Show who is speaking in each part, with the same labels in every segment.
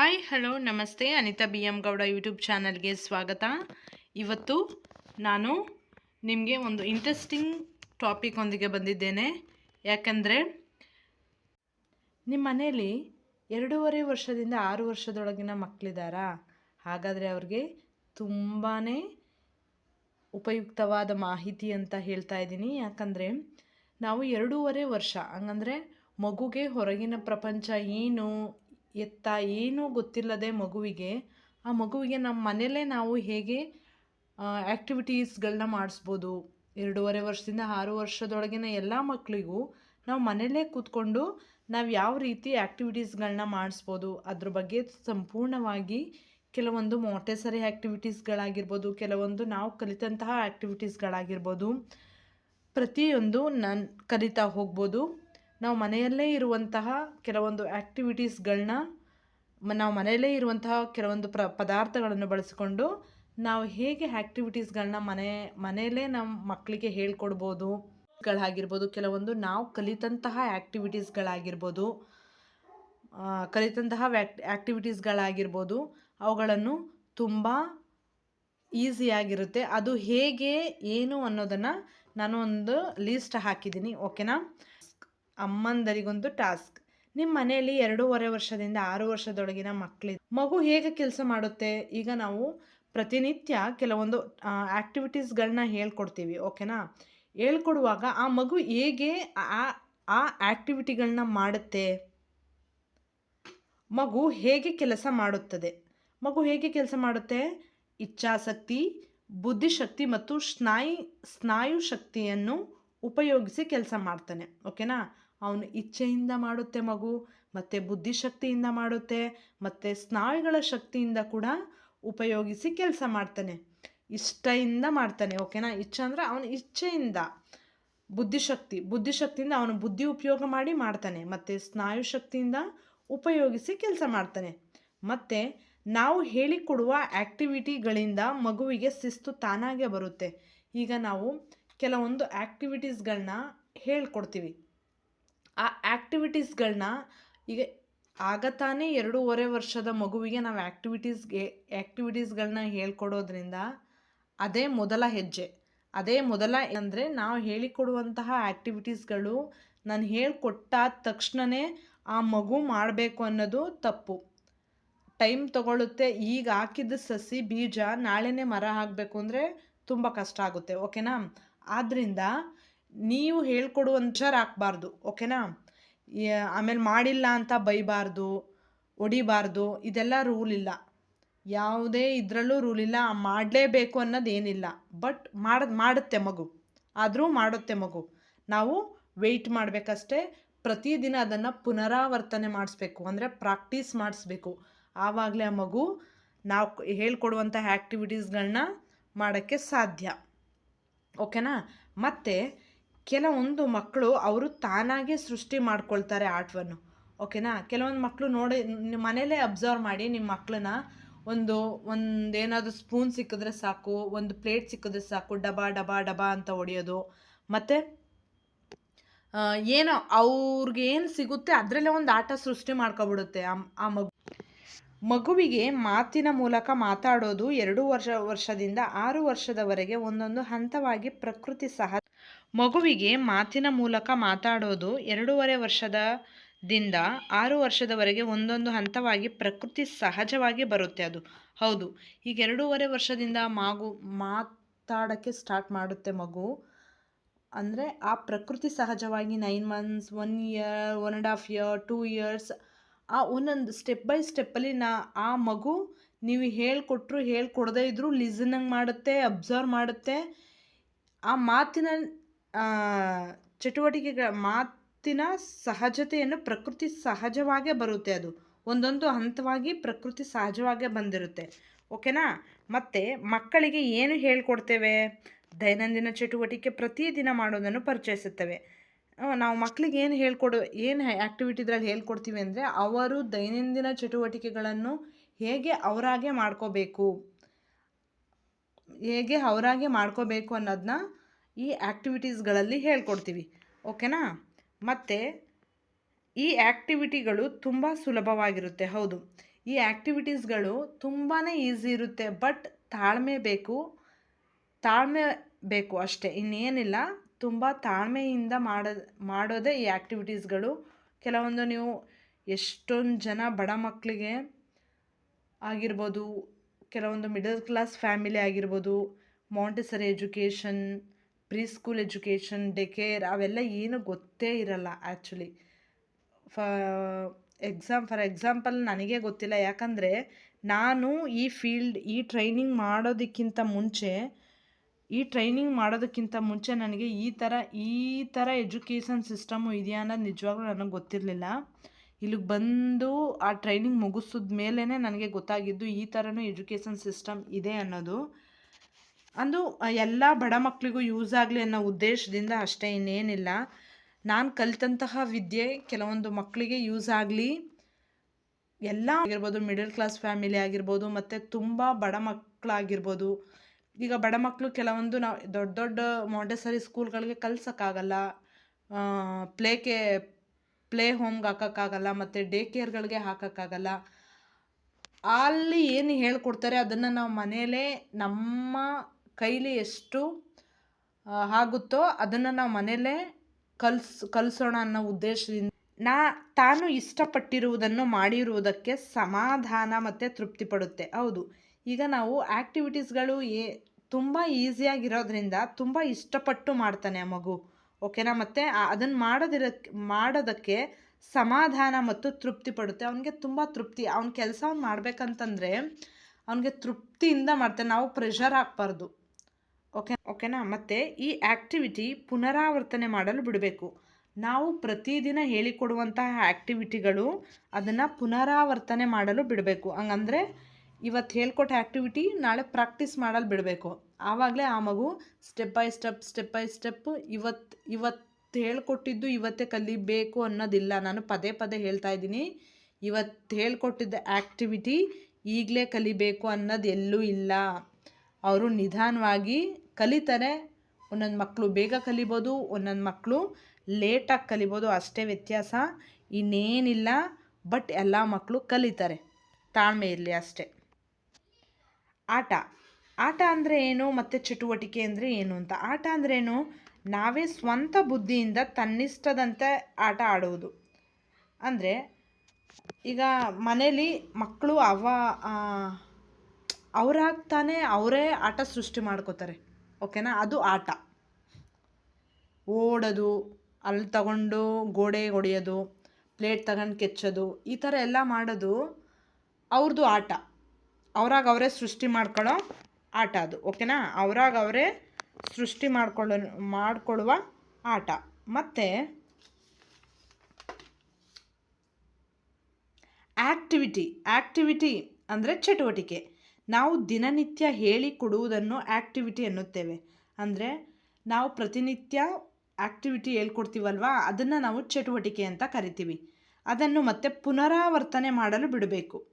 Speaker 1: Hi hello ನಮಸ್ತೆ. Anita B M Gowda YouTube ಚಾನಲ್ಗೆ ಸ್ವಾಗತ. ಇವತ್ತು ನಾನು ನಿಮಗೆ ಒಂದು ಇಂಟ್ರೆಸ್ಟಿಂಗ್ ಟಾಪಿಕ್ ಒಂದಿಗೆ ಬಂದಿದ್ದೇನೆ. ಯಾಕಂದರೆ ನಿಮ್ಮ ಮನೆಯಲ್ಲಿ ಎರಡೂವರೆ ವರ್ಷದಿಂದ ಆರು ವರ್ಷದೊಳಗಿನ ಮಕ್ಕಳಿದ್ದಾರಾ ಹಾಗಾದರೆ ಅವ್ರಿಗೆ ತುಂಬಾ ಉಪಯುಕ್ತವಾದ ಮಾಹಿತಿ ಅಂತ ಹೇಳ್ತಾ ಇದ್ದೀನಿ. ಯಾಕಂದರೆ ನಾವು ಎರಡೂವರೆ ವರ್ಷ, ಹಂಗಂದರೆ ಮಗುಗೆ ಹೊರಗಿನ ಪ್ರಪಂಚ ಏನು ಎತ್ತ ಏನೂ ಗೊತ್ತಿಲ್ಲದೆ ಮಗುವಿಗೆ. ಆ ಮಗುವಿಗೆ ನಮ್ಮ ಮನೆಯಲ್ಲೇ ನಾವು ಹೇಗೆ ಆ್ಯಕ್ಟಿವಿಟೀಸ್ಗಳನ್ನ ಮಾಡಿಸ್ಬೋದು. ಎರಡೂವರೆ ವರ್ಷದಿಂದ ಆರು ವರ್ಷದೊಳಗಿನ ಎಲ್ಲ ಮಕ್ಕಳಿಗೂ ನಾವು ಮನೆಯಲ್ಲೇ ಕೂತ್ಕೊಂಡು ನಾವು ಯಾವ ರೀತಿ ಆ್ಯಕ್ಟಿವಿಟೀಸ್ಗಳನ್ನ ಮಾಡಿಸ್ಬೋದು. ಅದ್ರ ಬಗ್ಗೆ ಸಂಪೂರ್ಣವಾಗಿ ಕೆಲವೊಂದು ಮೋಟೆಸರಿ ಆ್ಯಕ್ಟಿವಿಟೀಸ್ಗಳಾಗಿರ್ಬೋದು ಕೆಲವೊಂದು ನಾವು ಕಲಿತಂತಹ ಆ್ಯಕ್ಟಿವಿಟೀಸ್ಗಳಾಗಿರ್ಬೋದು ಪ್ರತಿಯೊಂದು ನಾನು ಕಲಿತಾ ಹೋಗ್ಬೋದು. ನಾವು ಮನೆಯಲ್ಲೇ ಇರುವಂತಹ ಕೆಲವೊಂದು ಆ್ಯಕ್ಟಿವಿಟೀಸ್ಗಳನ್ನ ನಾವು ಮನೆಯಲ್ಲೇ ಇರುವಂತಹ ಕೆಲವೊಂದು ಪ್ರ, ಪದಾರ್ಥಗಳನ್ನು ಬಳಸಿಕೊಂಡು ನಾವು ಹೇಗೆ ಆ್ಯಕ್ಟಿವಿಟೀಸ್ಗಳನ್ನ ಮನೆ, ಮನೆಯಲ್ಲೇ ನಮ್ಮ ಮಕ್ಕಳಿಗೆ ಹೇಳ್ಕೊಡ್ಬೋದು, ಗಳಾಗಿರ್ಬೋದು, ಕೆಲವೊಂದು ನಾವು ಕಲಿತಂತಹ ಆ್ಯಕ್ಟಿವಿಟೀಸ್ಗಳಾಗಿರ್ಬೋದು ಕಲಿತಂತಹ ವ್ಯಾಕ್ ಆ್ಯಕ್ಟಿವಿಟೀಸ್ಗಳಾಗಿರ್ಬೋದು ಅವುಗಳನ್ನು ತುಂಬ ಈಸಿಯಾಗಿರುತ್ತೆ. ಅದು ಹೇಗೆ, ಏನು ಅನ್ನೋದನ್ನು ನಾನು ಒಂದು ಲೀಸ್ಟ್ ಹಾಕಿದ್ದೀನಿ ಓಕೆನಾ ಅಮ್ಮಂದರಿಗೊಂದು ಟಾಸ್ಕ್. ನಿಮ್ಮ ಮನೆಯಲ್ಲಿ ಎರಡೂವರೆ ವರ್ಷದಿಂದ ಆರು ವರ್ಷದೊಳಗಿನ ಮಕ್ಕಳಿ ಮಗು ಹೇಗೆ ಕೆಲಸ ಮಾಡುತ್ತೆ? ಈಗ ನಾವು ಪ್ರತಿನಿತ್ಯ ಕೆಲವೊಂದು ಆ್ಯಕ್ಟಿವಿಟೀಸ್ಗಳನ್ನ ಹೇಳ್ಕೊಡ್ತೀವಿ, ಓಕೆನಾ? ಹೇಳ್ಕೊಡುವಾಗ ಆ ಮಗು ಹೇಗೆ ಆ ಆ ಆ್ಯಕ್ಟಿವಿಟಿಗಳನ್ನ ಮಾಡುತ್ತೆ? ಮಗು ಹೇಗೆ ಕೆಲಸ ಮಾಡುತ್ತದೆ? ಮಗು ಹೇಗೆ ಕೆಲಸ ಮಾಡುತ್ತೆ? ಇಚ್ಛಾಸಕ್ತಿ, ಬುದ್ಧಿಶಕ್ತಿ ಮತ್ತು ಸ್ನಾಯು ಸ್ನಾಯು ಶಕ್ತಿಯನ್ನು ಉಪಯೋಗಿಸಿ ಕೆಲಸ ಮಾಡ್ತಾನೆ, ಓಕೆನಾ? ಅವನು ಇಚ್ಛೆಯಿಂದ ಮಾಡುತ್ತೆ ಮಗು, ಮತ್ತು ಬುದ್ಧಿಶಕ್ತಿಯಿಂದ ಮಾಡುತ್ತೆ, ಮತ್ತು ಸ್ನಾಯುಗಳ ಶಕ್ತಿಯಿಂದ ಕೂಡ ಉಪಯೋಗಿಸಿ ಕೆಲಸ ಮಾಡ್ತಾನೆ. ಇಷ್ಟಯಿಂದ ಮಾಡ್ತಾನೆ, ಓಕೆನಾ? ಇಚ್ಛೆ ಅಂದರೆ ಅವನ ಇಚ್ಛೆಯಿಂದ. ಬುದ್ಧಿಶಕ್ತಿ, ಬುದ್ಧಿಶಕ್ತಿಯಿಂದ ಅವನು ಬುದ್ಧಿ ಉಪಯೋಗ ಮಾಡಿ ಮಾಡ್ತಾನೆ, ಮತ್ತು ಸ್ನಾಯು ಶಕ್ತಿಯಿಂದ ಉಪಯೋಗಿಸಿ ಕೆಲಸ ಮಾಡ್ತಾನೆ. ಮತ್ತು ನಾವು ಹೇಳಿಕೊಡುವ ಆ್ಯಕ್ಟಿವಿಟಿಗಳಿಂದ ಮಗುವಿಗೆ ಶಿಸ್ತು ತಾನಾಗೆ ಬರುತ್ತೆ. ಈಗ ನಾವು ಕೆಲವೊಂದು ಆ್ಯಕ್ಟಿವಿಟೀಸ್ಗಳನ್ನ ಹೇಳ್ಕೊಡ್ತೀವಿ. ಆ ಆ್ಯಕ್ಟಿವಿಟೀಸ್ಗಳನ್ನ ಈಗ ಆಗ ತಾನೇ ಎರಡೂವರೆ ವರ್ಷದ ಮಗುವಿಗೆ ನಾವು ಆ್ಯಕ್ಟಿವಿಟೀಸ್ಗೆ ಆ್ಯಕ್ಟಿವಿಟೀಸ್ಗಳನ್ನ ಹೇಳ್ಕೊಡೋದ್ರಿಂದ ಅದೇ ಮೊದಲ ಹೆಜ್ಜೆ. ಅದೇ ಮೊದಲ ಅಂದರೆ ನಾವು ಹೇಳಿಕೊಡುವಂತಹ ಆ್ಯಕ್ಟಿವಿಟೀಸ್ಗಳು ನಾನು ಹೇಳ್ಕೊಟ್ಟಾದ ತಕ್ಷಣವೇ ಆ ಮಗು ಮಾಡಬೇಕು ಅನ್ನೋದು ತಪ್ಪು. ಟೈಮ್ ತಗೊಳ್ಳುತ್ತೆ ಈಗ ಹಾಕಿದ ಸಸಿ ಬೀಜ ನಾಳೆನೇ ಮರ ಹಾಕಬೇಕು ಅಂದರೆ ತುಂಬ ಕಷ್ಟ ಆಗುತ್ತೆ, ಓಕೆನಾ? ಆದ್ದರಿಂದ ನೀವು ಹೇಳ್ಕೊಡುವಂಥ ಹಾಕ್ಬಾರ್ದು ಓಕೆನಾ? ಆಮೇಲೆ ಮಾಡಿಲ್ಲ ಅಂತ ಬೈಬಾರ್ದು ಹೊಡಿಬಾರ್ದು ಇದೆಲ್ಲ ರೂಲ್ ಇಲ್ಲ. ಯಾವುದೇ ಇದರಲ್ಲೂ ರೂಲ್ ಇಲ್ಲ ಮಾಡಲೇಬೇಕು ಅನ್ನೋದೇನಿಲ್ಲ ಬಟ್ ಮಾಡ, ಮಾಡುತ್ತೆ ಮಗು. ಆದರೂ ಮಾಡುತ್ತೆ ಮಗು. ನಾವು ವೆಯ್ಟ್ ಮಾಡಬೇಕಷ್ಟೇ, ಪ್ರತಿದಿನ ಅದನ್ನು ಪುನರಾವರ್ತನೆ ಮಾಡಿಸ್ಬೇಕು. ಅಂದರೆ ಪ್ರಾಕ್ಟೀಸ್ ಮಾಡಿಸ್ಬೇಕು. ಆವಾಗಲೇ ಆ ಮಗು ನಾವು ಹೇಳ್ಕೊಡುವಂಥ ಆ್ಯಕ್ಟಿವಿಟೀಸ್ಗಳನ್ನ ಮಾಡೋಕ್ಕೆ ಸಾಧ್ಯ. ಓಕೆನಾ? ಮತ್ತು ಕೆಲವೊಂದು ಮಕ್ಕಳು ಅವರು ತಾನಾಗೆ ಸೃಷ್ಟಿ ಮಾಡ್ಕೊಳ್ತಾರೆ ಆಟವನ್ನು ಓಕೆನಾ? ಕೆಲವೊಂದು ಮಕ್ಕಳು ನೋಡಿ ನಿಮ್ಮ ಮನೇಲೇ ಅಬ್ಸರ್ವ್ ಮಾಡಿ ನಿಮ್ಮ ಮಕ್ಕಳನ್ನ ಒಂದು ಒಂದು ಏನಾದರೂ ಸ್ಪೂನ್ ಸಿಕ್ಕಿದ್ರೆ ಸಾಕು, ಒಂದು ಪ್ಲೇಟ್ ಸಿಕ್ಕಿದ್ರೆ ಸಾಕು, ಡಬಾ ಡಬಾ ಡಬಾ ಅಂತ ಹೊಡೆಯೋದು. ಮತ್ತು ಏನೋ ಅವ್ರಿಗೆ ಏನು ಸಿಗುತ್ತೆ ಅದರಲ್ಲೇ ಒಂದು ಆಟ ಸೃಷ್ಟಿ ಮಾಡ್ಕೊಬಿಡುತ್ತೆ ಆ ಮಗು. ಮಗುವಿಗೆ ಮಾತಿನ ಮೂಲಕ ಮಾತಾಡೋದು ಎರಡು ವರ್ಷ, ವರ್ಷದಿಂದ ಆರು ವರ್ಷದವರೆಗೆ ಒಂದೊಂದು ಹಂತವಾಗಿ ಪ್ರಕೃತಿ ಸಹ ಮಗುವಿಗೆ ಮಾತಿನ ಮೂಲಕ ಮಾತಾಡೋದು ಎರಡೂವರೆ ವರ್ಷದಿಂದ ಆರು ವರ್ಷದವರೆಗೆ ಒಂದೊಂದು ಹಂತವಾಗಿ ಪ್ರಕೃತಿ ಸಹಜವಾಗಿ ಬರುತ್ತೆ ಅದು. ಹೌದು, ಈಗ ಎರಡೂವರೆ ವರ್ಷದಿಂದ ಮಗು, ಮಾತಾಡೋಕ್ಕೆ ಸ್ಟಾರ್ಟ್ ಮಾಡುತ್ತೆ ಮಗು. ಅಂದರೆ ಆ ಪ್ರಕೃತಿ ಸಹಜವಾಗಿ nine months one year one and half year two years ಆ ಒಂದೊಂದು ಸ್ಟೆಪ್ ಬೈ ಸ್ಟೆಪ್ಪಲ್ಲಿ ನಾ ಆ ಮಗು ನೀವು ಹೇಳಿಕೊಟ್ರು ಹೇಳ್ಕೊಡದೇ ಇದ್ದರೂ ಲಿಸನಿಂಗ್ ಮಾಡುತ್ತೆ ಅಬ್ಸರ್ವ್ ಮಾಡುತ್ತೆ. ಆ ಮಾತಿನ ಚಟುವಟಿಕೆಗಳ ಮಾತಿನ ಸಹಜತೆಯನ್ನು ಪ್ರಕೃತಿ ಸಹಜವಾಗೇ ಬರುತ್ತೆ ಅದು. ಒಂದೊಂದು ಹಂತವಾಗಿ ಪ್ರಕೃತಿ ಸಹಜವಾಗೇ ಬಂದಿರುತ್ತೆ. ಓಕೆನಾ? ಮತ್ತು ಮಕ್ಕಳಿಗೆ ಏನು ಹೇಳ್ಕೊಡ್ತೇವೆ? ದೈನಂದಿನ ಚಟುವಟಿಕೆ ಪ್ರತಿದಿನ ಮಾಡೋದನ್ನು ಪರಿಚಯಿಸುತ್ತವೆ. ನಾವು ಮಕ್ಕಳಿಗೆ ಏನು ಹೇಳ್ಕೊಡು, ಏನು ಆ್ಯಕ್ಟಿವಿಟಿ ಇದ್ರಲ್ಲಿ ಹೇಳ್ಕೊಡ್ತೀವಿ ಅಂದರೆ ಅವರು ದೈನಂದಿನ ಚಟುವಟಿಕೆಗಳನ್ನು ಹೇಗೆ ಅವರಾಗೆ ಮಾಡ್ಕೋಬೇಕು. ಹೇಗೆ ಅವರಾಗೆ ಮಾಡ್ಕೋಬೇಕು ಅನ್ನೋದನ್ನ ಈ ಆ್ಯಕ್ಟಿವಿಟೀಸ್ಗಳಲ್ಲಿ ಹೇಳ್ಕೊಡ್ತೀವಿ. ಓಕೆನಾ ಮತ್ತು ಈ ಆ್ಯಕ್ಟಿವಿಟಿಗಳು ತುಂಬ ಸುಲಭವಾಗಿರುತ್ತೆ, ಹೌದು. ಈ ಆ್ಯಕ್ಟಿವಿಟೀಸ್ಗಳು ತುಂಬಾ ಈಸಿ ಇರುತ್ತೆ ಬಟ್ ತಾಳ್ಮೆ ಬೇಕು. ತಾಳ್ಮೆ ಬೇಕು ಅಷ್ಟೇ, ಇನ್ನೇನಿಲ್ಲ. ತುಂಬ ತಾಳ್ಮೆಯಿಂದ ಮಾಡೋ, ಮಾಡೋದೇ ಈ ಆ್ಯಕ್ಟಿವಿಟೀಸ್ಗಳು ಕೆಲವೊಂದು ನೀವು ಎಷ್ಟೊಂದು ಜನ ಬಡ ಮಕ್ಕಳಿಗೆ ಆಗಿರ್ಬೋದು, ಕೆಲವೊಂದು ಮಿಡಲ್ ಕ್ಲಾಸ್ ಫ್ಯಾಮಿಲಿ ಆಗಿರ್ಬೋದು Montessori education pre school education day care ಅವೆಲ್ಲ ಏನು ಗೊತ್ತೇ ಇರಲ್ಲ ಆ್ಯಕ್ಚುಲಿ ಫ ಎಕ್ಸಾಮ್ ಫಾರ್ ಎಕ್ಸಾಂಪಲ್ ನನಗೆ ಗೊತ್ತಿಲ್ಲ. ಯಾಕಂದರೆ ನಾನು ಈ ಫೀಲ್ಡ್ ಈ ಟ್ರೈನಿಂಗ್ ಮಾಡೋದಕ್ಕಿಂತ ಮುಂಚೆ ಈ ಟ್ರೈನಿಂಗ್ ಮಾಡೋದಕ್ಕಿಂತ ಮುಂಚೆ ನನಗೆ ಈ ಥರ ಈ ಥರ ಎಜುಕೇಷನ್ ಸಿಸ್ಟಮು ಇದೆಯಾ ಅನ್ನೋದು ನಿಜವಾಗ್ಲೂ ನನಗೆ ಗೊತ್ತಿರಲಿಲ್ಲ. ಇಲ್ಲಿಗೆ ಬಂದು ಆ ಟ್ರೈನಿಂಗ್ ಮುಗಿಸಿದ ಮೇಲೇ ನನಗೆ ಗೊತ್ತಾಗಿದ್ದು ಈ ಥರನೂ ಎಜುಕೇಷನ್ ಸಿಸ್ಟಮ್ ಇದೆ ಅನ್ನೋದು. ಅಂದು ಎಲ್ಲ ಬಡ ಮಕ್ಕಳಿಗೂ ಯೂಸ್ ಆಗಲಿ ಅನ್ನೋ ಉದ್ದೇಶದಿಂದ ಅಷ್ಟೇ, ಇನ್ನೇನಿಲ್ಲ. ನಾನು ಕಲಿತಂತಹ ವಿದ್ಯೆ ಕೆಲವೊಂದು ಮಕ್ಕಳಿಗೆ ಯೂಸ್ ಆಗಲಿ. ಎಲ್ಲ ಆಗಿರ್ಬೋದು ಮಿಡಲ್ ಕ್ಲಾಸ್ ಫ್ಯಾಮಿಲಿ ಆಗಿರ್ಬೋದು, ಮತ್ತು ತುಂಬ ಬಡ ಮಕ್ಕಳಾಗಿರ್ಬೋದು ಈಗ ಬಡ ಮಕ್ಕಳು ಕೆಲವೊಂದು ನಾವು ದೊಡ್ಡ ದೊಡ್ಡ ಮಾಂಟೆಸರಿ ಸ್ಕೂಲ್ಗಳಿಗೆ ಕಲ್ಸೋಕ್ಕಾಗಲ್ಲ ಪ್ಲೇಕೆ, ಪ್ಲೇ ಹೋಮ್ಗೆ ಹಾಕೋಕ್ಕಾಗಲ್ಲ ಮತ್ತು ಡೇ ಕೇರ್ಗಳಿಗೆ ಹಾಕೋಕ್ಕಾಗಲ್ಲ. ಅಲ್ಲಿ ಏನು ಹೇಳ್ಕೊಡ್ತಾರೆ ಅದನ್ನು ನಾವು ಮನೆಯಲ್ಲೇ ನಮ್ಮ ಕೈಲಿ ಎಷ್ಟು ಆಗುತ್ತೋ ಅದನ್ನು ನಾವು ಮನೆಯಲ್ಲೇ ಕಲ್ಸ್, ಕಲಿಸೋಣ ಅನ್ನೋ ಉದ್ದೇಶದಿಂದ ನಾ ತಾನು ಇಷ್ಟಪಟ್ಟಿರುವುದನ್ನು ಮಾಡಿರುವುದಕ್ಕೆ ಸಮಾಧಾನ ಮತ್ತು ತೃಪ್ತಿ ಪಡುತ್ತೆ. ಹೌದು. ಈಗ ನಾವು ಆ್ಯಕ್ಟಿವಿಟೀಸ್ಗಳು ಏ ತುಂಬ ಈಸಿಯಾಗಿರೋದ್ರಿಂದ ತುಂಬ ಇಷ್ಟಪಟ್ಟು ಮಾಡ್ತಾನೆ ಆ ಮಗು. ಓಕೆನಾ ಮತ್ತು ಅದನ್ನು ಮಾಡೋದಿರ ಮಾಡೋದಕ್ಕೆ ಸಮಾಧಾನ ಮತ್ತು ತೃಪ್ತಿ ಪಡುತ್ತೆ. ಅವನಿಗೆ ತುಂಬ ತೃಪ್ತಿ. ಅವ್ನ ಕೆಲಸ ಅವ್ನು ಮಾಡಬೇಕಂತಂದರೆ ಅವನಿಗೆ ತೃಪ್ತಿಯಿಂದ ಮಾಡ್ತಾನೆ. ನಾವು ಪ್ರೆಷರ್ ಹಾಕ್ಬಾರ್ದು. ಓಕೆ ಓಕೆನಾ ಮತ್ತು ಈ ಆ್ಯಕ್ಟಿವಿಟಿ ಪುನರಾವರ್ತನೆ ಮಾಡಲು ಬಿಡಬೇಕು. ನಾವು ಪ್ರತಿದಿನ ಹೇಳಿಕೊಡುವಂತಹ ಆ್ಯಕ್ಟಿವಿಟಿಗಳು ಅದನ್ನು ಪುನರಾವರ್ತನೆ ಮಾಡಲು ಬಿಡಬೇಕು. ಹಂಗಂದರೆ ಇವತ್ತು ಹೇಳ್ಕೊಟ್ಟ ಆ್ಯಕ್ಟಿವಿಟಿ ನಾಳೆ ಪ್ರಾಕ್ಟೀಸ್ ಮಾಡಲು ಬಿಡಬೇಕು. ಆವಾಗಲೇ ಆ ಮಗು step by step step by step ಇವತ್ತು ಇವತ್ತು ಹೇಳ್ಕೊಟ್ಟಿದ್ದು ಇವತ್ತೇ ಕಲಿಬೇಕು ಅನ್ನೋದಿಲ್ಲ. ನಾನು ಪದೇ ಪದೇ ಹೇಳ್ತಾ ಇದ್ದೀನಿ. ಇವತ್ತು ಹೇಳ್ಕೊಟ್ಟಿದ್ದ ಆ್ಯಕ್ಟಿವಿಟಿ ಈಗಲೇ ಕಲಿಬೇಕು ಅನ್ನೋದು ಎಲ್ಲೂ ಇಲ್ಲ. ಅವರು ನಿಧಾನವಾಗಿ ಕಲಿತಾರೆ. ಒಂದೊಂದು ಮಕ್ಕಳು ಬೇಗ ಕಲಿಬೋದು, ಒಂದೊಂದು ಮಕ್ಕಳು ಲೇಟಾಗಿ ಕಲಿಬೋದು, ಅಷ್ಟೇ ವ್ಯತ್ಯಾಸ ಇನ್ನೇನಿಲ್ಲ. ಬಟ್ ಎಲ್ಲ ಮಕ್ಕಳು ಕಲಿತಾರೆ. ತಾಳ್ಮೆ ಇರಲಿ ಅಷ್ಟೇ. ಆಟ. ಆಟ ಅಂದರೆ ಏನು? ಮತ್ತು ಚಟುವಟಿಕೆ ಅಂದರೆ ಏನು ಅಂತ. ಆಟ ಅಂದ್ರೇನು ನಾವೇ ಸ್ವಂತ ಬುದ್ಧಿಯಿಂದ ತನ್ನಿಷ್ಟದಂತೆ ಆಟ ಆಡುವುದು. ಅಂದರೆ ಈಗ ಮನೇಲಿ ಮಕ್ಕಳು ಅವ ಅವರಾಗ್ತಾನೆ ಅವರೇ ಆಟ ಸೃಷ್ಟಿ ಮಾಡ್ಕೋತಾರೆ. ಓಕೆನಾ? ಅದು ಆಟ. ಓಡೋದು, ಅಲ್ಲಿ ತಗೊಂಡು ಗೋಡೆ ಹೊಡೆಯೋದು, ಪ್ಲೇಟ್ ತಗೊಂಡು ಕೆಚ್ಚೋದು, ಈ ಥರ ಎಲ್ಲ ಮಾಡೋದು ಅವ್ರದ್ದು ಆಟ. ಅವ್ರಾಗ ಅವರೇ ಸೃಷ್ಟಿ ಮಾಡ್ಕೊಳ್ಳೋ ಆಟ ಅದು, ಓಕೆನಾ? ಅವ್ರಾಗ ಅವರೇ ಸೃಷ್ಟಿ ಮಾಡ್ಕೊಳ್ಳೋ, ಮಾಡಿಕೊಳ್ಳುವ ಆಟ. ಮತ್ತು ಆ್ಯಕ್ಟಿವಿಟಿ ಆ್ಯಕ್ಟಿವಿಟಿ ಅಂದರೆ ಚಟುವಟಿಕೆ. ನಾವು ದಿನನಿತ್ಯ ಹೇಳಿಕೊಡುವುದನ್ನು ಆ್ಯಕ್ಟಿವಿಟಿ ಎನ್ನುತ್ತೇವೆ. ಅಂದರೆ ನಾವು ಪ್ರತಿನಿತ್ಯ ಆ್ಯಕ್ಟಿವಿಟಿ ಹೇಳ್ಕೊಡ್ತೀವಲ್ವ? ಅದನ್ನು ನಾವು ಚಟುವಟಿಕೆ ಅಂತ ಕರಿತೀವಿ. ಅದನ್ನು ಮತ್ತೆ ಪುನರಾವರ್ತನೆ ಮಾಡಲು ಬಿಡಬೇಕು.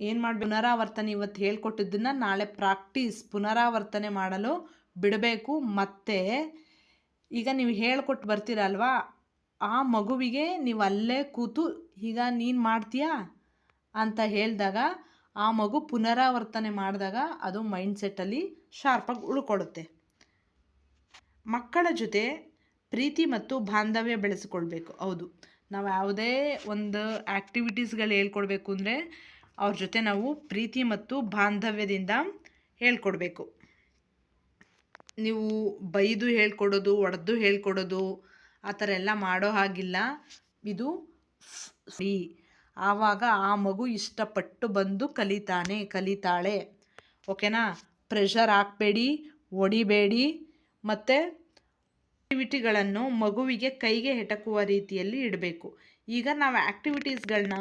Speaker 1: ಏನು ಮಾಡಿ ಪುನರಾವರ್ತನೆ ಇವತ್ತು ಹೇಳ್ಕೊಟ್ಟಿದ್ದನ್ನು ನಾಳೆ ಪ್ರಾಕ್ಟೀಸ್, ಪುನರಾವರ್ತನೆ ಮಾಡಲು ಬಿಡಬೇಕು. ಮತ್ತು ಈಗ ನೀವು ಹೇಳ್ಕೊಟ್ಟು ಬರ್ತೀರಲ್ವಾ? ಆ ಮಗುವಿಗೆ ನೀವು ಅಲ್ಲೇ ಕೂತು, ಈಗ ನೀನು ಮಾಡ್ತೀಯಾ? ಅಂತ ಹೇಳಿದಾಗ ಆ ಮಗು ಪುನರಾವರ್ತನೆ ಮಾಡಿದಾಗ ಅದು ಮೈಂಡ್ಸೆಟ್ಟಲ್ಲಿ ಶಾರ್ಪಾಗಿ ಉಳ್ಕೊಡುತ್ತೆ. ಮಕ್ಕಳ ಜೊತೆ ಪ್ರೀತಿ ಮತ್ತು ಬಾಂಧವ್ಯ ಬೆಳೆಸಿಕೊಳ್ಬೇಕು. ಹೌದು. ನಾವು ಯಾವುದೇ ಒಂದು ಆ್ಯಕ್ಟಿವಿಟೀಸ್ಗಳು ಹೇಳ್ಕೊಡ್ಬೇಕು ಅಂದರೆ ಅವ್ರ ಜೊತೆ ನಾವು ಪ್ರೀತಿ ಮತ್ತು ಬಾಂಧವ್ಯದಿಂದ ಹೇಳ್ಕೊಡ್ಬೇಕು. ನೀವು ಬೈದು ಹೇಳ್ಕೊಡೋದು, ಒಡೆದು ಹೇಳ್ಕೊಡೋದು, ಆ ಥರ ಎಲ್ಲ ಮಾಡೋ ಹಾಗಿಲ್ಲ. ಇದು ಫ್ರೀ ಆವಾಗ ಆ ಮಗು ಇಷ್ಟಪಟ್ಟು ಬಂದು ಕಲಿತಾನೆ, ಕಲಿತಾಳೆ. ಓಕೆನಾ? ಪ್ರೆಷರ್ ಹಾಕಬೇಡಿ ಒಡಿಬೇಡಿ ಮತ್ತು ಆ್ಯಕ್ಟಿವಿಟಿಗಳನ್ನು ಮಗುವಿಗೆ ಕೈಗೆ ಹೆಟಕುವ ರೀತಿಯಲ್ಲಿ ಇಡಬೇಕು. ಈಗ ನಾವು ಆ್ಯಕ್ಟಿವಿಟೀಸ್ಗಳನ್ನ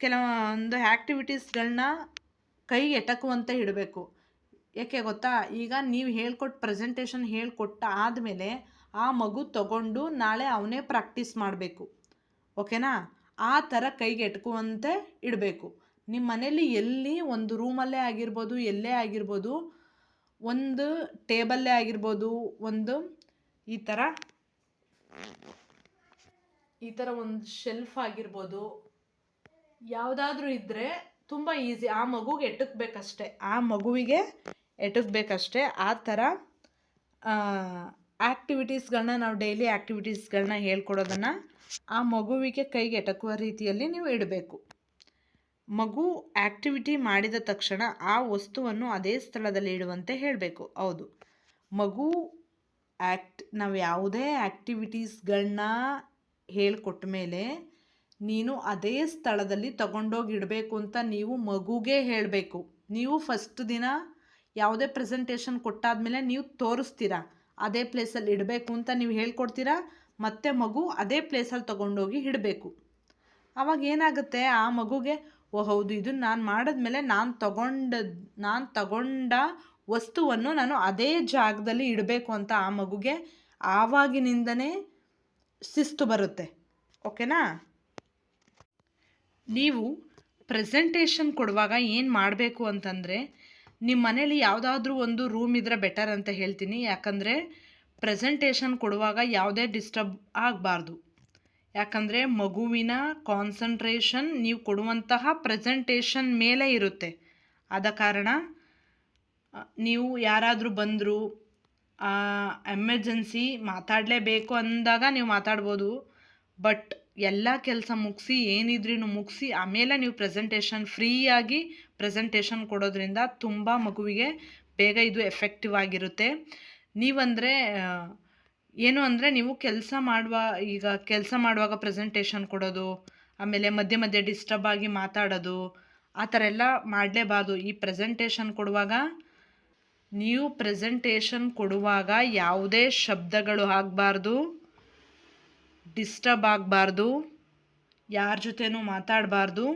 Speaker 1: ಕೆಲವೊಂದು ಆ್ಯಕ್ಟಿವಿಟೀಸ್ಗಳನ್ನ ಕೈಗೆ ಎಟಕುವಂತೆ ಇಡಬೇಕು. ಏಕೆ ಗೊತ್ತಾ? ಈಗ ನೀವು ಹೇಳ್ಕೊಟ್ಟು ಪ್ರೆಸೆಂಟೇಷನ್ ಹೇಳ್ಕೊಟ್ಟ ಆದಮೇಲೆ ಆ ಮಗು ತಗೊಂಡು ನಾಳೆ ಅವನೇ ಪ್ರಾಕ್ಟೀಸ್ ಮಾಡಬೇಕು. ಓಕೆನಾ? ಆ ಥರ ಕೈಗೆ ಎಟಕುವಂತೆ ಇಡಬೇಕು. ನಿಮ್ಮ ಮನೇಲಿ ಎಲ್ಲಿ ಒಂದು ರೂಮಲ್ಲೇ ಆಗಿರ್ಬೋದು, ಎಲ್ಲೇ ಆಗಿರ್ಬೋದು, ಒಂದು ಟೇಬಲ್ಲೇ ಆಗಿರ್ಬೋದು, ಒಂದು ಈ ಥರ ಈ ಥರ ಒಂದು ಶೆಲ್ಫ್ ಆಗಿರ್ಬೋದು ಯಾವುದಾದ್ರೂ ಇದ್ದರೆ ತುಂಬ ಈಸಿ. ಆ ಮಗುಗೆ ಎಟಕ್ಬೇಕಷ್ಟೆ. ಆ ಮಗುವಿಗೆ ಎಟಕ್ಬೇಕಷ್ಟೆ. ಆ ಥರ ಆ್ಯಕ್ಟಿವಿಟೀಸ್ಗಳನ್ನ ನಾವು ಡೈಲಿ ಆ್ಯಕ್ಟಿವಿಟೀಸ್ಗಳನ್ನ ಹೇಳ್ಕೊಡೋದನ್ನು ಆ ಮಗುವಿಗೆ ಕೈಗೆ ಎಟಕುವ ರೀತಿಯಲ್ಲಿ ನೀವು ಇಡಬೇಕು. ಮಗು ಆ್ಯಕ್ಟಿವಿಟಿ ಮಾಡಿದ ತಕ್ಷಣ ಆ ವಸ್ತುವನ್ನು ಅದೇ ಸ್ಥಳದಲ್ಲಿ ಇಡುವಂತೆ ಹೇಳಬೇಕು. ಹೌದು. ಮಗು ಆ್ಯಕ್ಟ್ ನಾವು ಯಾವುದೇ ಆ್ಯಕ್ಟಿವಿಟೀಸ್ಗಳನ್ನ ಹೇಳ್ಕೊಟ್ಟ ಮೇಲೆ ನೀನು ಅದೇ ಸ್ಥಳದಲ್ಲಿ ತಗೊಂಡೋಗಿ ಇಡಬೇಕು ಅಂತ ನೀವು ಮಗುಗೆ ಹೇಳಬೇಕು. ನೀವು ಫಸ್ಟ್ ದಿನ ಯಾವುದೇ ಪ್ರೆಸೆಂಟೇಷನ್ ಕೊಟ್ಟಾದಮೇಲೆ ನೀವು ತೋರಿಸ್ತೀರಾ, ಅದೇ ಪ್ಲೇಸಲ್ಲಿ ಇಡಬೇಕು ಅಂತ ನೀವು ಹೇಳ್ಕೊಡ್ತೀರಾ, ಮತ್ತೆ ಮಗು ಅದೇ ಪ್ಲೇಸಲ್ಲಿ ತೊಗೊಂಡೋಗಿ ಇಡಬೇಕು. ಆವಾಗ ಏನಾಗುತ್ತೆ, ಆ ಮಗುಗೆ, ಓ ಹೌದು ಇದನ್ನು ನಾನು ಮಾಡಿದ್ಮೇಲೆ ನಾನು ತಗೊಂಡ ನಾನು ತಗೊಂಡ ವಸ್ತುವನ್ನು ನಾನು ಅದೇ ಜಾಗದಲ್ಲಿ ಇಡಬೇಕು ಅಂತ ಆ ಮಗುಗೆ ಆವಾಗಿನಿಂದನೇ ಶಿಸ್ತು ಬರುತ್ತೆ. ಓಕೆನಾ ನೀವು ಪ್ರೆಸೆಂಟೇಷನ್ ಕೊಡುವಾಗ ಏನು ಮಾಡಬೇಕು ಅಂತಂದರೆ ನಿಮ್ಮ ಮನೇಲಿ ಯಾವುದಾದ್ರೂ ಒಂದು ರೂಮ್ ಇದ್ದರೆ ಬೆಟರ್ ಅಂತ ಹೇಳ್ತೀನಿ. ಯಾಕಂದರೆ ಪ್ರೆಸೆಂಟೇಷನ್ ಕೊಡುವಾಗ ಯಾವುದೇ ಡಿಸ್ಟರ್ಬ್ ಆಗಬಾರ್ದು. ಯಾಕಂದರೆ ಮಗುವಿನ ಕಾನ್ಸಂಟ್ರೇಷನ್ ನೀವು ಕೊಡುವಂತಹ ಪ್ರೆಸೆಂಟೇಷನ್ ಮೇಲೆ ಇರುತ್ತೆ. ಆದ ಕಾರಣ ನೀವು ಯಾರಾದರೂ ಬಂದರು ಎಮರ್ಜೆನ್ಸಿ ಮಾತಾಡಲೇಬೇಕು ಅಂದಾಗ ನೀವು ಮಾತಾಡ್ಬೋದು. ಬಟ್ ಎಲ್ಲ ಕೆಲಸ ಮುಗಿಸಿ ಏನಿದ್ರೂ ಮುಗಿಸಿ ಆಮೇಲೆ ನೀವು ಪ್ರೆಸೆಂಟೇಷನ್ ಫ್ರೀಯಾಗಿ ಪ್ರೆಸೆಂಟೇಷನ್ ಕೊಡೋದ್ರಿಂದ ತುಂಬ ಮಗುವಿಗೆ ಬೇಗ ಇದು ಎಫೆಕ್ಟಿವ್ ಆಗಿರುತ್ತೆ. ನೀವಂದರೆ ಏನು ಅಂದರೆ ನೀವು ಕೆಲಸ ಮಾಡುವ, ಈಗ ಕೆಲಸ ಮಾಡುವಾಗ ಪ್ರೆಸೆಂಟೇಷನ್ ಕೊಡೋದು, ಆಮೇಲೆ ಮಧ್ಯೆ ಮಧ್ಯೆ ಡಿಸ್ಟರ್ಬ್ ಆಗಿ ಮಾತಾಡೋದು, ಆ ಥರ ಎಲ್ಲ ಮಾಡಲೇಬಾರ್ದು. ಈ ಪ್ರೆಸೆಂಟೇಷನ್ ಕೊಡುವಾಗ, ನೀವು ಪ್ರೆಸೆಂಟೇಷನ್ ಕೊಡುವಾಗ ಯಾವುದೇ ಶಬ್ದಗಳು ಆಗಬಾರ್ದು. ಡಿಸ್ಟರ್ಬ್ ಆಗಬಾರ್ದು, ಯಾರ ಜೊತೆನೂ ಮಾತಾಡಬಾರ್ದು.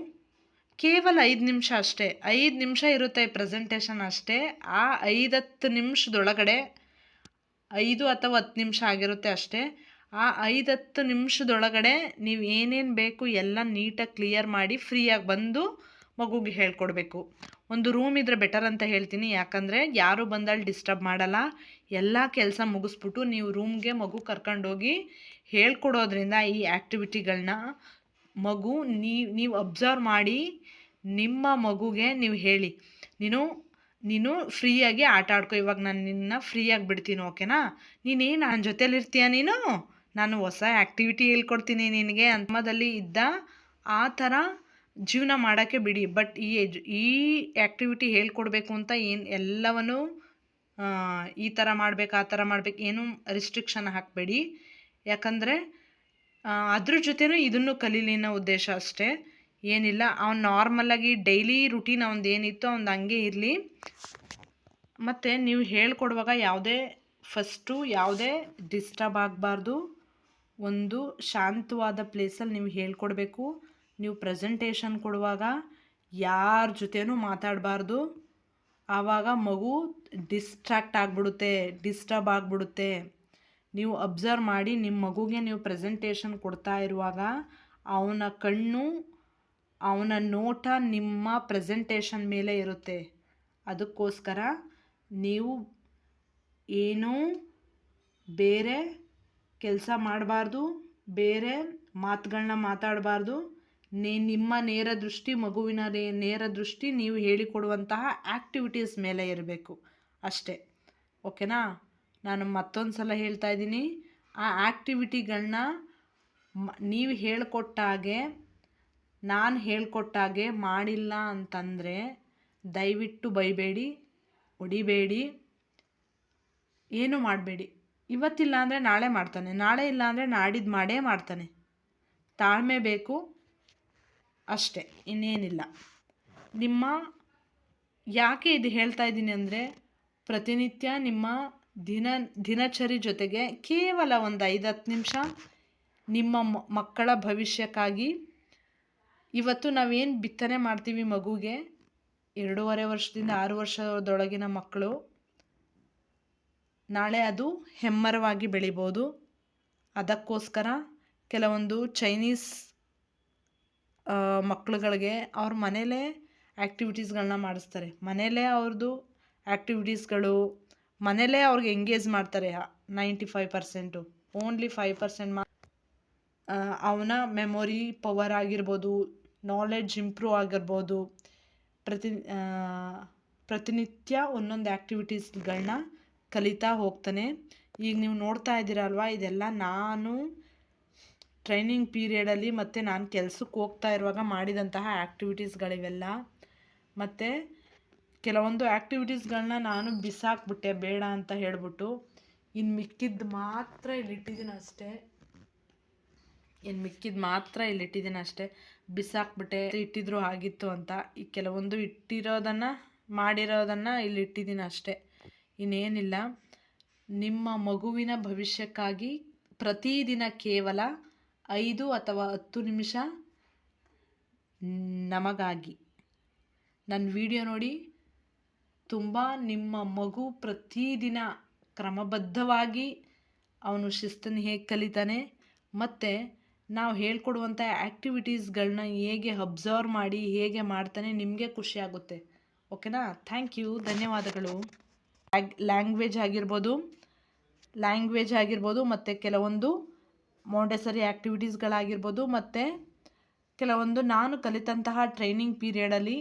Speaker 1: ಕೇವಲ ಐದು ನಿಮಿಷ ಅಷ್ಟೇ, ಐದು ನಿಮಿಷ ಇರುತ್ತೆ ಪ್ರೆಸೆಂಟೇಷನ್ ಅಷ್ಟೇ. ಆ ಐದತ್ತು ನಿಮಿಷದೊಳಗಡೆ, ಐದು ಅಥವಾ ಹತ್ತು ನಿಮಿಷ ಆಗಿರುತ್ತೆ ಅಷ್ಟೇ. ಆ ಐದತ್ತು ನಿಮಿಷದೊಳಗಡೆ ನೀವು ಏನೇನು ಬೇಕು ಎಲ್ಲ ನೀಟಾಗಿ ಕ್ಲಿಯರ್ ಮಾಡಿ ಫ್ರೀಯಾಗಿ ಬಂದು ಮಗುಗೆ ಹೇಳ್ಕೊಡ್ಬೇಕು. ಒಂದು ರೂಮ್ ಇದ್ರೆ ಬೆಟರ್ ಅಂತ ಹೇಳ್ತೀನಿ, ಯಾಕಂದರೆ ಯಾರು ಬಂದಲ್ಲಿ ಡಿಸ್ಟರ್ಬ್ ಮಾಡಲ್ಲ. ಎಲ್ಲ ಕೆಲಸ ಮುಗಿಸ್ಬಿಟ್ಟು ನೀವು ರೂಮ್ಗೆ ಮಗು ಕರ್ಕೊಂಡೋಗಿ ಹೇಳ್ಕೊಡೋದ್ರಿಂದ ಈ ಆ್ಯಕ್ಟಿವಿಟಿಗಳನ್ನ ಮಗು ನೀವು ನೀವು ಅಬ್ಸರ್ವ್ ಮಾಡಿ ನಿಮ್ಮ ಮಗುಗೆ ನೀವು ಹೇಳಿ. ನೀನು ನೀನು ಫ್ರೀಯಾಗಿ ಆಟ ಆಡ್ಕೊ. ಇವಾಗ ನಾನು ನಿನ್ನ ಫ್ರೀಯಾಗಿ ಬಿಡ್ತೀನಿ, ಓಕೆನಾ? ನೀನೇನು ನನ್ನ ಜೊತೇಲಿ ಇರ್ತೀಯ ನೀನು? ನಾನು ಹೊಸ ಆ್ಯಕ್ಟಿವಿಟಿ ಹೇಳ್ಕೊಡ್ತೀನಿ ನಿನಗೆ ಅಂತಮದಲ್ಲಿ ಇದ್ದ ಆ ಥರ ಜೀವನ ಮಾಡೋಕ್ಕೆ ಬಿಡಿ. ಬಟ್ ಈ ಎಜು, ಈ ಆ್ಯಕ್ಟಿವಿಟಿ ಹೇಳ್ಕೊಡ್ಬೇಕು ಅಂತ ಏನು ಎಲ್ಲವನ್ನೂ ಈ ಥರ ಮಾಡ್ಬೇಕು, ಆ ಥರ ಮಾಡ್ಬೇಕು, ಏನೂ ರಿಸ್ಟ್ರಿಕ್ಷನ್ ಹಾಕಬೇಡಿ. ಯಾಕಂದರೆ ಅದ್ರ ಜೊತೆನೂ ಇದನ್ನು ಕಲೀಲಿ ಉದ್ದೇಶ ಅಷ್ಟೇ. ಏನಿಲ್ಲ, ಅವ್ನು ನಾರ್ಮಲಾಗಿ ಡೈಲಿ ರುಟೀನ್ ಅವ್ನ್ದು ಏನಿತ್ತು ಅವ್ನ್ದು ಹಂಗೆ ಇರಲಿ. ಮತ್ತು ನೀವು ಹೇಳ್ಕೊಡುವಾಗ ಯಾವುದೇ ಫಸ್ಟು ಯಾವುದೇ ಡಿಸ್ಟರ್ಬ್ ಆಗಬಾರ್ದು. ಒಂದು ಶಾಂತವಾದ ಪ್ಲೇಸಲ್ಲಿ ನೀವು ಹೇಳ್ಕೊಡ್ಬೇಕು. ನೀವು ಪ್ರೆಸೆಂಟೇಷನ್ ಕೊಡುವಾಗ ಯಾರ ಜೊತೆನೂ ಮಾತಾಡಬಾರ್ದು. ಆವಾಗ ಮಗು ಡಿಸ್ಟ್ರ್ಯಾಕ್ಟ್ ಆಗಿಬಿಡುತ್ತೆ ಡಿಸ್ಟರ್ಬ್ ಆಗಿಬಿಡುತ್ತೆ. ನೀವು ಅಬ್ಸರ್ವ್ ಮಾಡಿ ನಿಮ್ಮ ಮಗುಗೆ ನೀವು ಪ್ರೆಸೆಂಟೇಷನ್ ಕೊಡ್ತಾ ಇರುವಾಗ ಅವನ ಕಣ್ಣು, ಅವನ ನೋಟ ನಿಮ್ಮ ಪ್ರೆಸೆಂಟೇಷನ್ ಮೇಲೆ ಇರುತ್ತೆ. ಅದಕ್ಕೋಸ್ಕರ ನೀವು ಏನೂ ಬೇರೆ ಕೆಲಸ ಮಾಡಬಾರ್ದು, ಬೇರೆ ಮಾತುಗಳನ್ನ ಮಾತಾಡಬಾರ್ದು. ನೀ, ನಿಮ್ಮ ನೇರ ದೃಷ್ಟಿ, ಮಗುವಿನ ನೇರ ದೃಷ್ಟಿ ನೀವು ಹೇಳಿಕೊಡುವಂತಹ ಆ್ಯಕ್ಟಿವಿಟೀಸ್ ಮೇಲೆ ಇರಬೇಕು. ಅಷ್ಟೇ. ಓಕೆನಾ ನಾನು ಮತ್ತೊಂದು ಸಲ ಹೇಳ್ತಾ ಇದ್ದೀನಿ, ಆ ಆ್ಯಕ್ಟಿವಿಟಿಗಳನ್ನ ನೀವು ಹೇಳಿಕೊಟ್ಟಾಗೆ ನಾನು ಹೇಳಿಕೊಟ್ಟಾಗೆ ಮಾಡಿಲ್ಲ ಅಂತಂದರೆ ದಯವಿಟ್ಟು ಬೈಬೇಡಿ, ಹೊಡಿಬೇಡಿ, ಏನು ಮಾಡಬೇಡಿ. ಇವತ್ತಿಲ್ಲ ಅಂದರೆ ನಾಳೆ ಮಾಡ್ತಾನೆ, ನಾಳೆ ಇಲ್ಲ ಅಂದರೆ ನಾಡಿದ್ದು ಮಾಡೇ ಮಾಡ್ತಾನೆ. ತಾಳ್ಮೆ ಬೇಕು ಅಷ್ಟೇ, ಇನ್ನೇನಿಲ್ಲ. ನಿಮ್ಮ, ಯಾಕೆ ಇದು ಹೇಳ್ತಾ ಇದ್ದೀನಿ ಅಂದರೆ ಪ್ರತಿನಿತ್ಯ ನಿಮ್ಮ ದಿನ, ದಿನಚರಿ ಜೊತೆಗೆ ಕೇವಲ ಒಂದು ಐದು ಹತ್ತು ನಿಮಿಷ ನಿಮ್ಮ ಮಕ್ಕಳ ಭವಿಷ್ಯಕ್ಕಾಗಿ. ಇವತ್ತು ನಾವೇನು ಬಿತ್ತನೆ ಮಾಡ್ತೀವಿ ಮಗುಗೆ? ಎರಡೂವರೆ ವರ್ಷದಿಂದ ಆರು ವರ್ಷದೊಳಗಿನ ಮಕ್ಕಳು. ನಾಳೆ ಅದು ಹೆಮ್ಮರವಾಗಿ ಬೆಳಿಬೋದು. ಅದಕ್ಕೋಸ್ಕರ ಕೆಲವೊಂದು ಚೈನೀಸ್ ಮಕ್ಕಳುಗಳಿಗೆ ಅವ್ರ ಮನೇಲೇ ಆ್ಯಕ್ಟಿವಿಟೀಸ್ಗಳನ್ನ ಮಾಡಿಸ್ತಾರೆ. ಮನೇಲೇ ಅವ್ರದ್ದು ಆ್ಯಕ್ಟಿವಿಟೀಸ್ಗಳು ಮನೇಲೇ ಅವ್ರಿಗೆ ಎಂಗೇಜ್ ಮಾಡ್ತಾರೆ ninety five percent only five percent ಮಾ ಅವನ ಮೆಮೊರಿ ಪವರ್ ಆಗಿರ್ಬೋದು ನಾಲೆಡ್ಜ್ ಇಂಪ್ರೂವ್ ಆಗಿರ್ಬೋದು. ಪ್ರತಿ ಪ್ರತಿನಿತ್ಯ ಒಂದೊಂದು ಆ್ಯಕ್ಟಿವಿಟೀಸ್ಗಳನ್ನ ಕಲಿತಾ ಹೋಗ್ತಾನೆ. ಈಗ ನೀವು ನೋಡ್ತಾ ಇದ್ದೀರಲ್ವ ಇದೆಲ್ಲ ನಾನು ಟ್ರೈನಿಂಗ್ ಪೀರಿಯಡಲ್ಲಿ ಮತ್ತು ನಾನು ಕೆಲಸಕ್ಕೆ ಹೋಗ್ತಾ ಇರುವಾಗ ಮಾಡಿದಂತಹ ಆ್ಯಕ್ಟಿವಿಟೀಸ್ಗಳಿವೆಲ್ಲ ಮತ್ತು ಕೆಲವೊಂದು ಆ್ಯಕ್ಟಿವಿಟೀಸ್ಗಳನ್ನ ನಾನು ಬಿಸಾಕ್ಬಿಟ್ಟೆ, ಬೇಡ ಅಂತ ಹೇಳ್ಬಿಟ್ಟು ಇನ್ನು ಮಿಕ್ಕಿದ್ದು ಮಾತ್ರ ಇಲ್ಲಿ ಇಟ್ಟಿದ್ದೀನಿ ಅಷ್ಟೇ. ಇನ್ನು ಮಿಕ್ಕಿದ್ದು ಮಾತ್ರ ಇಲ್ಲಿ ಇಟ್ಟಿದ್ದೀನಿ ಅಷ್ಟೇ. ಬಿಸಾಕ್ಬಿಟ್ಟೆ, ಇಟ್ಟಿದ್ರು ಆಗಿತ್ತು ಅಂತ. ಈ ಕೆಲವೊಂದು ಇಟ್ಟಿರೋದನ್ನು, ಮಾಡಿರೋದನ್ನು ಇಲ್ಲಿ ಇಟ್ಟಿದ್ದೀನಿ ಅಷ್ಟೇ. ಇನ್ನೇನಿಲ್ಲ. ನಿಮ್ಮ ಮಗುವಿನ ಭವಿಷ್ಯಕ್ಕಾಗಿ ಪ್ರತಿದಿನ ಕೇವಲ ಐದು ಅಥವಾ ಹತ್ತು ನಿಮಿಷ ನಮಗಾಗಿ. ನನ್ನ ವಿಡಿಯೋ ನೋಡಿ ತುಂಬ ನಿಮ್ಮ ಮಗು ಪ್ರತಿದಿನ ಕ್ರಮಬದ್ಧವಾಗಿ ಅವನು ಶಿಸ್ತನ್ನು ಹೇಗೆ ಕಲಿತಾನೆ, ಮತ್ತು ನಾವು ಹೇಳ್ಕೊಡುವಂಥ ಆ್ಯಕ್ಟಿವಿಟೀಸ್ಗಳನ್ನ ಹೇಗೆ ಅಬ್ಸರ್ವ್ ಮಾಡಿ, ಹೇಗೆ ಮಾಡ್ತಾನೆ ನಿಮಗೆ ಖುಷಿಯಾಗುತ್ತೆ ಓಕೆನಾ? ಥ್ಯಾಂಕ್ ಯು, ಧನ್ಯವಾದಗಳು. ಲ್ಯಾಂಗ್ವೇಜ್ ಆಗಿರ್ಬೋದು ಲ್ಯಾಂಗ್ವೇಜ್ ಆಗಿರ್ಬೋದು, ಮತ್ತು ಕೆಲವೊಂದು ಮೌಂಟೆಸರಿ ಆ್ಯಕ್ಟಿವಿಟೀಸ್ಗಳಾಗಿರ್ಬೋದು ಮತ್ತು ಕೆಲವೊಂದು ನಾನು ಕಲಿತಂತಹ ಟ್ರೈನಿಂಗ್ ಪೀರಿಯಡಲ್ಲಿ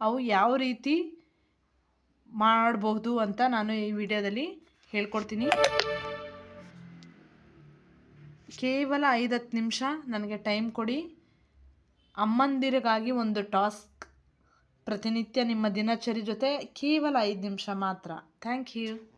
Speaker 1: ಅವು ಯಾವ ರೀತಿ ಮಾಡಬಹುದು ಅಂತ ನಾನು ಈ ವಿಡಿಯೋದಲ್ಲಿ ಹೇಳ್ಕೊಡ್ತೀನಿ. ಕೇವಲ ಐದತ್ತು ನಿಮಿಷ ನನಗೆ ಟೈಮ್ ಕೊಡಿ. ಅಮ್ಮಂದಿರಿಗಾಗಿ ಒಂದು ಟಾಸ್ಕ್. ಪ್ರತಿನಿತ್ಯ ನಿಮ್ಮ ದಿನಚರಿ ಜೊತೆ ಕೇವಲ ಐದು ನಿಮಿಷ ಮಾತ್ರ. Thank you.